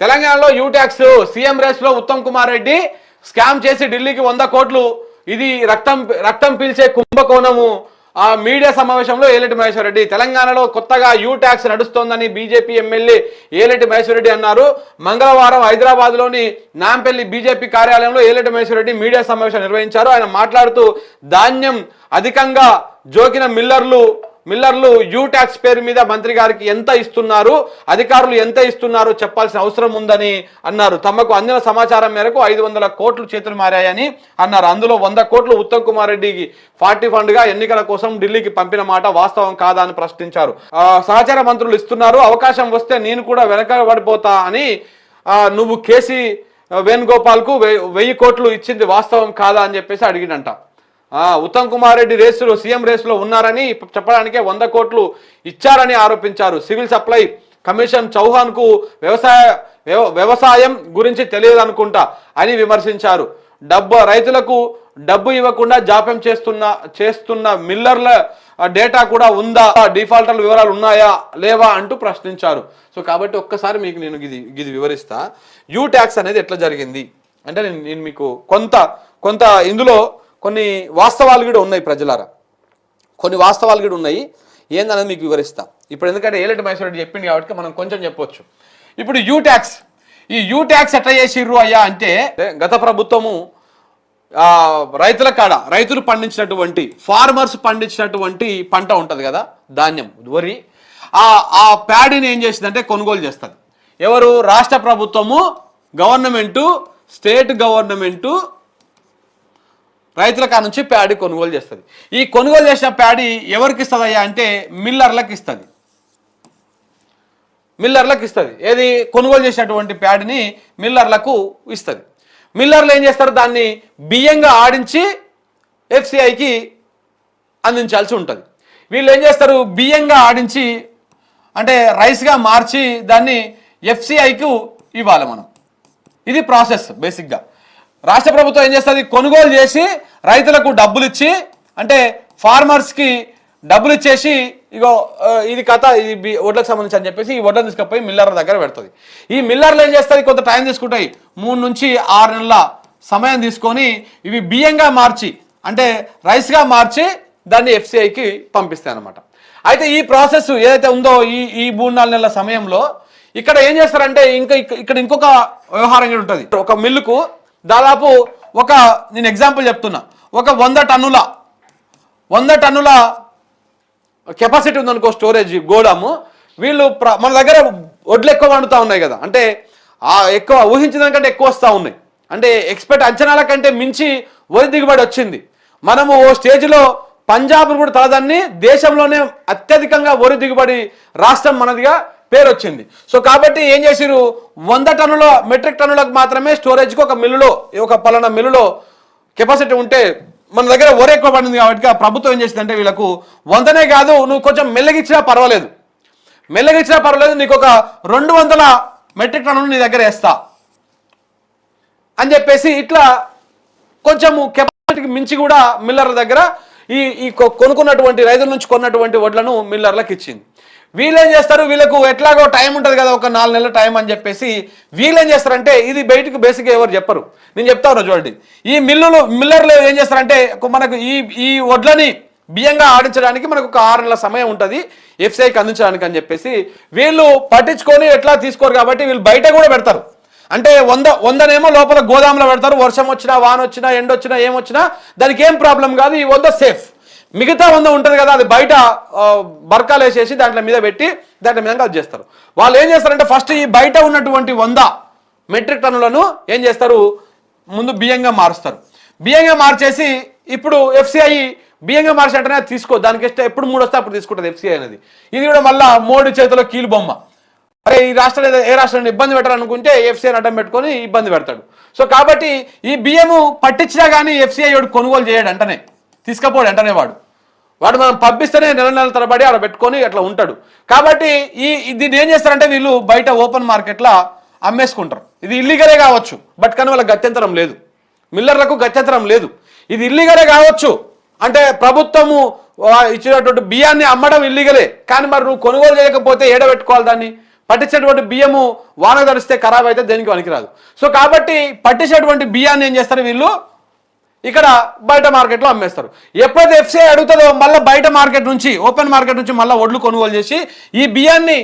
తెలంగాణలో యూట్యాక్స్ సీఎం రేస్లో ఉత్తమ్ కుమార్ రెడ్డి స్కామ్ చేసి ఢిల్లీకి వంద కోట్లు. ఇది రక్తం రక్తం పీల్చే కుంభకోణము. ఆ మీడియా సమావేశంలో ఏలటి మహేశ్వర రెడ్డి తెలంగాణలో కొత్తగా యూ ట్యాక్స్ నడుస్తోందని బీజేపీ ఎమ్మెల్యే ఏలటి మహేశ్వర రెడ్డి అన్నారు. మంగళవారం హైదరాబాద్లోని నాంపల్లి బీజేపీ కార్యాలయంలో ఏలటి మహేశ్వర రెడ్డి మీడియా సమావేశం నిర్వహించారు. ఆయన మాట్లాడుతూ ధాన్యం అధికంగా జోకిన మిల్లర్లు మిల్లర్లు యూ ట్యాక్స్ పేరు మీద మంత్రి గారికి ఎంత ఇస్తున్నారు అధికారులు ఎంత ఇస్తున్నారో చెప్పాల్సిన అవసరం ఉందని అన్నారు. తమకు అందిన సమాచారం మేరకు ఐదు వందల కోట్లు చేతులు మారాయని అన్నారు. అందులో వంద కోట్లు ఉత్తమ్ కుమార్ రెడ్డికి పార్టీ ఫండ్గా ఎన్నికల కోసం ఢిల్లీకి పంపిన మాట వాస్తవం కాదా అని ప్రశ్నించారు. సహచార మంత్రులు ఇస్తున్నారు. అవకాశం వస్తే నేను కూడా వెనకబడిపోతా అని నువ్వు కేసీ వేణుగోపాల్కు వెయ్యి కోట్లు ఇచ్చింది వాస్తవం కాదా అని చెప్పేసి అడిగినంట ఉత్తమ్ కుమార్ రెడ్డి రేసులో సీఎం రేసులో ఉన్నారని చెప్పడానికే వంద కోట్లు ఇచ్చారని ఆరోపించారు. సివిల్ సప్లై కమిషన్ చౌహాన్కు వ్యవసాయ వ్యవ- వ్యవసాయం గురించి తెలియదు అనుకుంటా అని విమర్శించారు. డబ్బు రైతులకు డబ్బు ఇవ్వకుండా జాప్యం చేస్తున్న చేస్తున్న మిల్లర్ల డేటా కూడా ఉందా? డిఫాల్టర్ల వివరాలు ఉన్నాయా? లేవా? అంటూ ప్రశ్నించారు. సో కాబట్టి ఒక్కసారి మీకు నేను ఇది ఇది వివరిస్తా. యూ ట్యాక్స్ అనేది ఎట్లా జరిగింది? అంటే నేను నేను మీకు కొంత కొంత ఇందులో కొన్ని వాస్తవాలు కూడా ఉన్నాయి ప్రజలారా. కొన్ని వాస్తవాలు కూడా ఉన్నాయి. ఏందనేది మీకు వివరిస్తా. ఇప్పుడు ఎందుకంటే ఏలటి మహేశ్వర రెడ్డి చెప్పింది కాబట్టి మనం కొంచెం చెప్పొచ్చు. ఇప్పుడు యూ ట్యాక్స్ ఈ యూ ట్యాక్స్ ఎట్లా చేసిర్రు అయ్యా అంటే గత ప్రభుత్వము రైతుల కాడ రైతులు పండించినటువంటి ఫార్మర్స్ పండించినటువంటి పంట ఉంటుంది కదా ధాన్యం వరి. ఆ ఆ ప్యాడీని ఏం చేసిందంటే కొనుగోలు చేస్తుంది. ఎవరు? రాష్ట్ర ప్రభుత్వము గవర్నమెంటు స్టేట్ గవర్నమెంటు రైతుల కాడ నుంచి ప్యాడీ కొనుగోలు చేస్తుంది. ఈ కొనుగోలు చేసిన ప్యాడీ ఎవరికి ఇస్తుందయ్యా అంటే మిల్లర్లకు ఇస్తుంది. మిల్లర్లకు ఇస్తుంది. ఏది? కొనుగోలు చేసినటువంటి ప్యాడ్ని మిల్లర్లకు ఇస్తుంది. మిల్లర్లు ఏం చేస్తారు? దాన్ని బియ్యంగా ఆడించి ఎఫ్సిఐకి అందించాల్సి ఉంటుంది. వీళ్ళు ఏం చేస్తారు? బియ్యంగా ఆడించి అంటే రైస్గా మార్చి దాన్ని ఎఫ్సిఐకు ఇవ్వాలి మనం. ఇది ప్రాసెస్ బేసిక్గా. రాష్ట్ర ప్రభుత్వం ఏం చేస్తుంది? కొనుగోలు చేసి రైతులకు డబ్బులు ఇచ్చి అంటే ఫార్మర్స్కి డబ్బులు ఇచ్చేసి ఇగో ఇది కథ ఇది బి- వడ్లకు సంబంధించి అని చెప్పేసి ఈ వడ్లను తీసుకుపోయి మిల్లర్ల దగ్గర పెడుతుంది. ఈ మిల్లర్లు ఏం చేస్తుంది? కొంత టైం తీసుకుంటాయి. మూడు నుంచి ఆరు నెలల సమయం తీసుకొని ఇవి బియ్యంగా మార్చి అంటే రైస్గా మార్చి దాన్ని ఎఫ్సిఐకి పంపిస్తాయి అనమాట అయితే ఈ ప్రాసెస్ ఏదైతే ఉందో ఈ ఈ మూడు నాలుగు నెలల సమయంలో ఇక్కడ ఏం చేస్తారంటే ఇంకా ఇక్కడ ఇంకొక వ్యవహారం కూడా ఉంటుంది. ఒక మిల్లుకు దాదాపు ఒక నేను ఎగ్జాంపుల్ చెప్తున్నా. ఒక వంద టన్నుల వంద టన్నుల కెపాసిటీ ఉందనుకో స్టోరేజ్ గోడము. వీళ్ళు ప్ర- మన దగ్గర వడ్లు ఎక్కువ వండుతూ ఉన్నాయి కదా. అంటే ఆ ఎక్కువ ఊహించిన దానికంటే ఎక్కువ వస్తూ ఉన్నాయి. అంటే ఎక్స్పెక్ట్ అంచనాల కంటే మించి వరి దిగుబడి వచ్చింది. మనము ఓ స్టేజ్లో పంజాబ్ కూడా తలదాన్ని దేశంలోనే అత్యధికంగా వరి దిగుబడి రాష్ట్రం మనదిగా పేరు వచ్చింది సో కాబట్టి ఏం చేసిరు వంద టన్నుల మెట్రిక్ టన్నులకు మాత్రమే స్టోరేజ్కి ఒక మిల్లులో ఒక పలానా మిల్లులో కెపాసిటీ ఉంటే మన దగ్గర ఒరే ఎక్కువ పడింది కాబట్టి ఆ ప్రభుత్వం ఏం చేసిందంటే వీళ్ళకు వందనే కాదు నువ్వు కొంచెం మెల్లగిచ్చినా పర్వాలేదు. మెల్లగిచ్చినా పర్వాలేదు నీకు ఒక రెండు వందల మెట్రిక్ టన్నులు నీ దగ్గర వేస్తా. అని చెప్పేసి ఇట్లా కొంచెము కెపాసిటీకి మించి కూడా మిల్లర్ల దగ్గర ఈ ఈ కొ- కొనుక్కున్నటువంటి రైతుల నుంచి కొన్నటువంటి వడ్లను మిల్లర్లకు ఇచ్చింది. వీళ్ళు ఏం చేస్తారు? వీళ్ళకు ఎట్లాగో టైం ఉంటుంది కదా ఒక నాలుగు నెలల టైం అని చెప్పేసి వీళ్ళు ఏం చేస్తారంటే ఇది బయటకు బేసిక్గా ఎవరు చెప్పరు. నేను చెప్తా ఉన్నా చూడండి. ఈ మిల్లులు మిల్లర్లు ఏం చేస్తారంటే మనకు ఈ ఈ వడ్లని బియ్యంగా ఆడించడానికి మనకు ఒక ఆరు నెలల సమయం ఉంటుంది ఎఫ్సీఐకి అందించడానికి అని చెప్పేసి. వీళ్ళు పట్టించుకొని ఎట్లా తీసుకోరు కాబట్టి వీళ్ళు బయట కూడా పెడతారు. అంటే వంద వందనేమో లోపల గోదాంలో పెడతారు. వర్షం వచ్చినా వాన వచ్చినా ఎండ వచ్చినా ఏమొచ్చినా దానికి ఏం ప్రాబ్లం కాదు ఈ వంద సేఫ్ మిగతా వంద ఉంటుంది కదా అది బయట బర్కాలు వేసేసి దాంట్లో మీద పెట్టి దాంట్లో మీద అది చేస్తారు. వాళ్ళు ఏం చేస్తారంటే ఫస్ట్ ఈ బయట ఉన్నటువంటి వంద మెట్రిక్ టన్నులను ఏం చేస్తారు? ముందు బియ్యంగా మారుస్తారు. బియ్యంగా మార్చేసి ఇప్పుడు ఎఫ్సిఐ బియ్యంగా మార్చినట్టనే తీసుకో దానికి ఇష్టం ఎప్పుడు మూడు వస్తే అప్పుడు తీసుకుంటుంది ఎఫ్సిఐ అనేది. ఇది కూడా మళ్ళా మోడీ చేతిలో కీలు బొమ్మ. అరే ఈ రాష్ట్రం ఏ రాష్ట్రాన్ని ఇబ్బంది పెట్టాలనుకుంటే ఎఫ్సీఐ అడ్డం పెట్టుకొని ఇబ్బంది పెడతాడు. సో కాబట్టి ఈ బియ్యము పట్టించినా కానీ ఎఫ్సీఐ కొనుగోలు చేయడు అంటనే. తీసుకపోడు వెంటనే వాడు. వాడు మనం పంపిస్తేనే నెల నెలల తరబడి ఆడ పెట్టుకొని అట్లా ఉంటాడు. కాబట్టి ఈ దీన్ని ఏం చేస్తారంటే వీళ్ళు బయట ఓపెన్ మార్కెట్లో అమ్మేసుకుంటారు. ఇది ఇల్లీగలే కావచ్చు బట్ కానీ వాళ్ళకి గత్యంతరం లేదు. మిల్లర్లకు గత్యంతరం లేదు. ఇది ఇల్లీగలే కావచ్చు. అంటే ప్రభుత్వము ఇచ్చినటువంటి బియ్యాన్ని అమ్మడం ఇల్లీగలే. కానీ మరి నువ్వు కొనుగోలు చేయకపోతే ఏడబెట్టుకోవాలి దాన్ని? పట్టించేటువంటి బియ్యము వాన తడిస్తే ఖరాబ్ అయితే దేనికి పనికిరాదు. సో కాబట్టి పట్టించేటువంటి బియ్యాన్ని ఏం చేస్తారు వీళ్ళు? ఇక్కడ బయట మార్కెట్లో అమ్మేస్తారు. ఎప్పుడైతే ఎఫ్సీఐ అడుగుతుందో మళ్ళీ బయట మార్కెట్ నుంచి ఓపెన్ మార్కెట్ నుంచి మళ్ళీ ఒడ్లు కొనుగోలు చేసి ఈ బియ్యాన్ని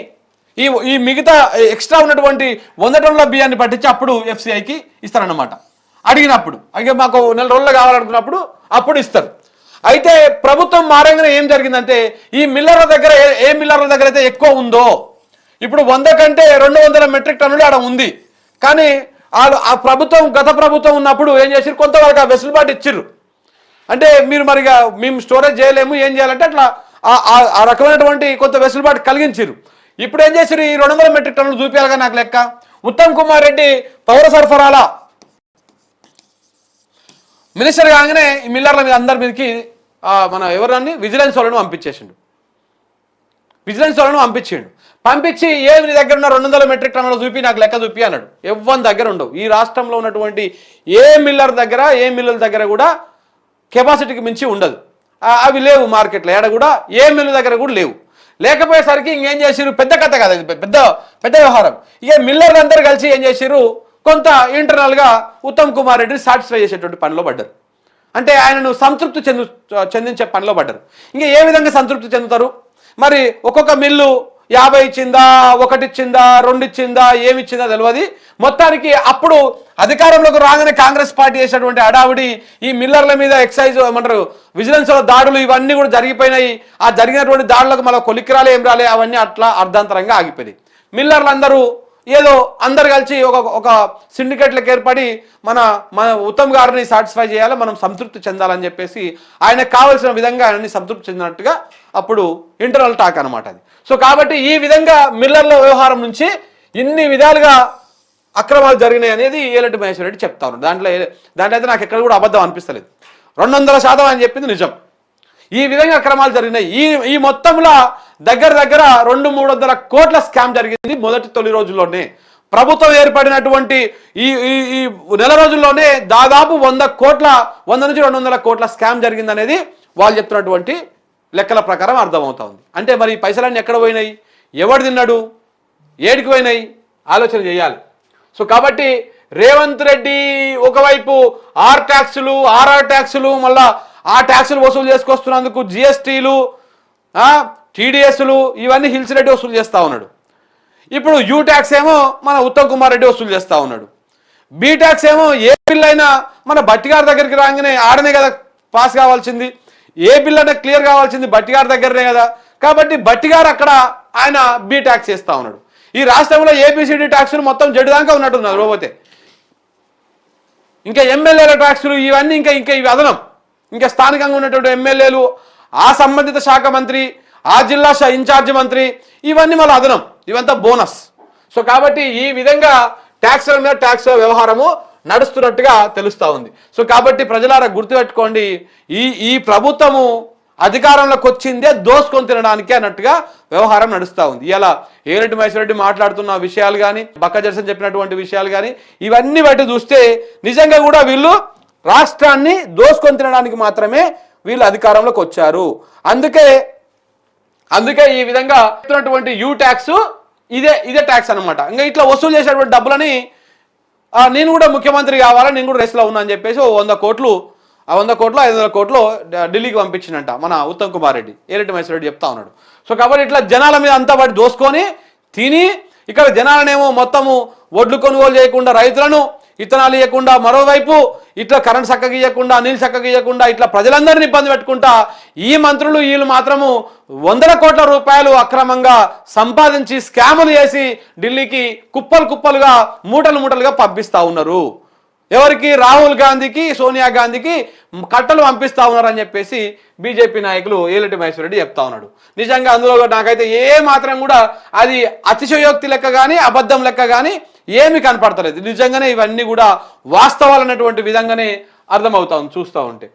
ఈ ఈ మిగతా ఎక్స్ట్రా ఉన్నటువంటి వంద టన్నుల బియ్యాన్ని పట్టించి అప్పుడు ఎఫ్సీఐకి ఇస్తారన్నమాట. అడిగినప్పుడు అయితే మాకు నెల రోజులు కావాలనుకున్నప్పుడు అప్పుడు ఇస్తారు. అయితే ప్రభుత్వం మారంగానే ఏం జరిగిందంటే ఈ మిల్లర్ల దగ్గర ఏ- ఏ మిల్లర్ల దగ్గర అయితే ఎక్కువ ఉందో ఇప్పుడు వంద కంటే రెండు వందల మెట్రిక్ టన్నులు ఆడ ఉంది. కానీ వాళ్ళు ఆ ప్రభుత్వం గత ప్రభుత్వం ఉన్నప్పుడు ఏం చేసిరు కొంతవరకు ఆ వెసులుబాటు ఇచ్చిర్రు. అంటే మీరు మరిగా మేము స్టోరేజ్ చేయలేము ఏం చేయాలంటే అట్లా ఆ- ఆ- రకమైనటువంటి కొంత వెసులుబాటు కలిగించారు ఇప్పుడు ఏం చేశారు ఈ రెండు వందల మెట్రిక్ టన్నులు చూపించాలిగా నాకు లెక్క. ఉత్తమ్ కుమార్ రెడ్డి పౌర సరఫరాల మినిస్టర్ కాగానే ఈ మిల్లర్ల మీద అందరి మీదకి మన ఎవరన్నీ విజిలెన్స్ వాళ్ళను పంపించేసిండు. విజిలెన్స్ వాళ్ళను పంపించిండు పంపించి ఏమి నీ దగ్గర ఉన్న రెండు వందల మెట్రిక్ టన్నులు చూపి నాకు లెక్క చూపి అన్నాడు. ఎవ్వని దగ్గర ఉండవు. ఈ రాష్ట్రంలో ఉన్నటువంటి ఏ మిల్లర్ దగ్గర ఏ మిల్లుల దగ్గర కూడా కెపాసిటీకి మించి ఉండదు. అవి లేవు మార్కెట్లో. ఏడ కూడా ఏ మిల్లు దగ్గర కూడా లేవు. లేకపోయేసరికి ఇంకేం చేసిరు పెద్ద కథ కదా పెద్ద పెద్ద వ్యవహారం. ఇక మిల్లర్లు అందరూ కలిసి ఏం చేసిరు కొంత ఇంటర్నల్గా ఉత్తమ్ కుమార్ రెడ్డిని సాటిస్ఫై చేసేటువంటి పనిలో పడ్డారు. అంటే ఆయనను సంతృప్తి చెందు చెందించే పనిలో పడ్డారు. ఇంకా ఏ విధంగా సంతృప్తి చెందుతారు? మరి ఒక్కొక్క మిల్లు యాభై ఇచ్చిందా ఒకటి ఇచ్చిందా రెండు ఇచ్చిందా ఏమి ఇచ్చిందా తెలియదు మొత్తానికి అప్పుడు అధికారంలోకి రాగానే కాంగ్రెస్ పార్టీ చేసినటువంటి అడావిడి ఈ మిల్లర్ల మీద ఎక్సైజ్ ఏమంటారు విజిలెన్స్ దాడులు ఇవన్నీ కూడా జరిగిపోయినాయి. ఆ జరిగినటువంటి దాడులకు మళ్ళీ కొలికిరాలే ఏం రాలే అవన్నీ అట్లా అర్ధాంతరంగా ఆగిపోయింది మిల్లర్లు అందరూ ఏదో అందరు కలిసి ఒక ఒక సిండికేట్లకు ఏర్పడి మన మన ఉత్తమ్ గారిని సాటిస్ఫై చేయాలి మనం సంతృప్తి చెందాలని చెప్పేసి ఆయనకు కావలసిన విధంగా ఆయనని సంతృప్తి చెందినట్టుగా అప్పుడు ఇంటర్నల్ టాక్ అనమాట అది. సో కాబట్టి ఈ విధంగా మిల్లర్ల వ్యవహారం నుంచి ఇన్ని విధాలుగా అక్రమాలు జరిగినాయి అనేది ఏలటి మహేశ్వర రెడ్డి చెప్తా దాంట్లో దాంట్లో అయితే నాకు ఎక్కడ కూడా అబద్ధం అనిపిస్తలేదు. రెండు వందల శాతం అని చెప్పింది నిజం. ఈ విధంగా అక్రమాలు జరిగినాయి. ఈ ఈ మొత్తంలో దగ్గర దగ్గర రెండు మూడు వందల కోట్ల స్కామ్ జరిగింది మొదటి తొలి రోజుల్లోనే. ప్రభుత్వం ఏర్పడినటువంటి ఈ ఈ ఈ నెల రోజుల్లోనే దాదాపు వంద కోట్ల వంద నుంచి రెండు వందల కోట్ల స్కామ్ జరిగింది అనేది వాళ్ళు చెప్తున్నటువంటి లెక్కల ప్రకారం అర్థమవుతా ఉంది అంటే మరి పైసలన్నీ ఎక్కడ పోయినాయి? ఎవడు తిన్నాడు? ఏడికి పోయినాయి? ఆలోచన చేయాలి. సో కాబట్టి రేవంత్ రెడ్డి ఒకవైపు ఆర్ ట్యాక్సులు ఆర్ఆర్ ట్యాక్సులు మళ్ళా ఆ ట్యాక్సులు వసూలు చేసుకొస్తున్నందుకు జిఎస్టీలు టీడీఎస్లు ఇవన్నీ హిల్స్ రెడ్డి వసూలు చేస్తూ ఉన్నాడు. ఇప్పుడు యూ ట్యాక్స్ ఏమో మన ఉత్తమ్ కుమార్ రెడ్డి వసూలు చేస్తూ ఉన్నాడు. బీ ట్యాక్స్ ఏమో ఏ బిల్ అయినా మన బట్టిగారి దగ్గరికి రాగానే ఆడనే కదా పాస్ కావాల్సింది. ఏ బిల్ అయినా క్లియర్ కావాల్సింది బట్టిగారి దగ్గరనే కదా. కాబట్టి బట్టిగారు అక్కడ ఆయన బీ ట్యాక్స్ చేస్తూ ఉన్నాడు. ఈ రాష్ట్రంలో ఏబిసిడి ట్యాక్సులు మొత్తం జడ్డు దాకా ఉన్నట్టున్నారు పోతే ఇంకా ఎమ్మెల్యేల ట్యాక్సులు ఇవన్నీ ఇంకా ఇంకా ఇవి అదనం. ఇంకా స్థానికంగా ఉన్నటువంటి ఎమ్మెల్యేలు ఆ సంబంధిత శాఖ మంత్రి ఆ జిల్లా ఇన్ఛార్జ్ ఇన్ఛార్జి మంత్రి ఇవన్నీ మళ్ళీ అదనం. ఇవంతా బోనస్. సో కాబట్టి ఈ విధంగా ట్యాక్స్ల మీద ట్యాక్స్ వ్యవహారము నడుస్తున్నట్టుగా తెలుస్తూ ఉంది. సో కాబట్టి ప్రజలారా గుర్తుపెట్టుకోండి ఈ ఈ ప్రభుత్వము అధికారంలోకి వచ్చిందే దోసుకొని తినడానికి అన్నట్టుగా వ్యవహారం నడుస్తూ ఉంది. ఇలా ఏరెడ్డి మహేశ్వరరెడ్డి మాట్లాడుతున్న విషయాలు కానీ బక్క జర్సన్ చెప్పినటువంటి విషయాలు కానీ ఇవన్నీ బట్టి చూస్తే నిజంగా కూడా వీళ్ళు రాష్ట్రాన్ని దోసుకొని తినడానికి మాత్రమే వీళ్ళు అధికారంలోకి వచ్చారు. అందుకే అందుకే ఈ విధంగా ఇస్తున్నటువంటి యూ ట్యాక్స్ ఇదే ఇదే ట్యాక్స్ అనమాట ఇంకా ఇట్లా వసూలు చేసేటువంటి డబ్బులని నేను కూడా ముఖ్యమంత్రి కావాలా నేను కూడా రెస్ట్లో ఉన్నా అని చెప్పేసి ఓ వంద కోట్లు ఆ వంద కోట్లు ఐదు వందల కోట్లు ఢిల్లీకి పంపించిందంట మన ఉత్తమ్ కుమార్ రెడ్డి. ఏరెడ్డి మహేశ్వరరెడ్డి చెప్తా ఉన్నాడు. సో కాబట్టి ఇట్లా జనాల మీద అంతా వాటి దోసుకొని తిని ఇక్కడ జనాలనేమో మొత్తము ఒడ్లు కొనుగోలు చేయకుండా రైతులను ఇత్తనాలు ఇవ్వకుండా మరోవైపు ఇట్లా కరెంట్ చక్కగా ఇవ్వకుండా నీళ్ళు చక్కగా ఇవ్వకుండా ఇట్లా ప్రజలందరినీ ఇబ్బంది పెట్టుకుంటా ఈ మంత్రులు వీళ్ళు మాత్రము వందల కోట్ల రూపాయలు అక్రమంగా సంపాదించి స్కాములు చేసి ఢిల్లీకి కుప్పలు కుప్పలుగా మూటలు మూటలుగా పంపిస్తా ఉన్నారు. ఎవరికి? రాహుల్ గాంధీకి సోనియా గాంధీకి కట్టలు పంపిస్తా ఉన్నారని చెప్పేసి బీజేపీ నాయకులు ఏలటి మహేశ్వరరెడ్డి చెప్తా ఉన్నాడు. నిజంగా అందులో నాకైతే ఏ మాత్రం కూడా అది అతిశయోక్తి లెక్క కానీ అబద్ధం లెక్క కానీ ఏమి కనపడతలేదు. నిజంగానే ఇవన్నీ కూడా వాస్తవాలు అన్నటువంటి విధంగానే అర్థమవుతా ఉంది చూస్తూ ఉంటే.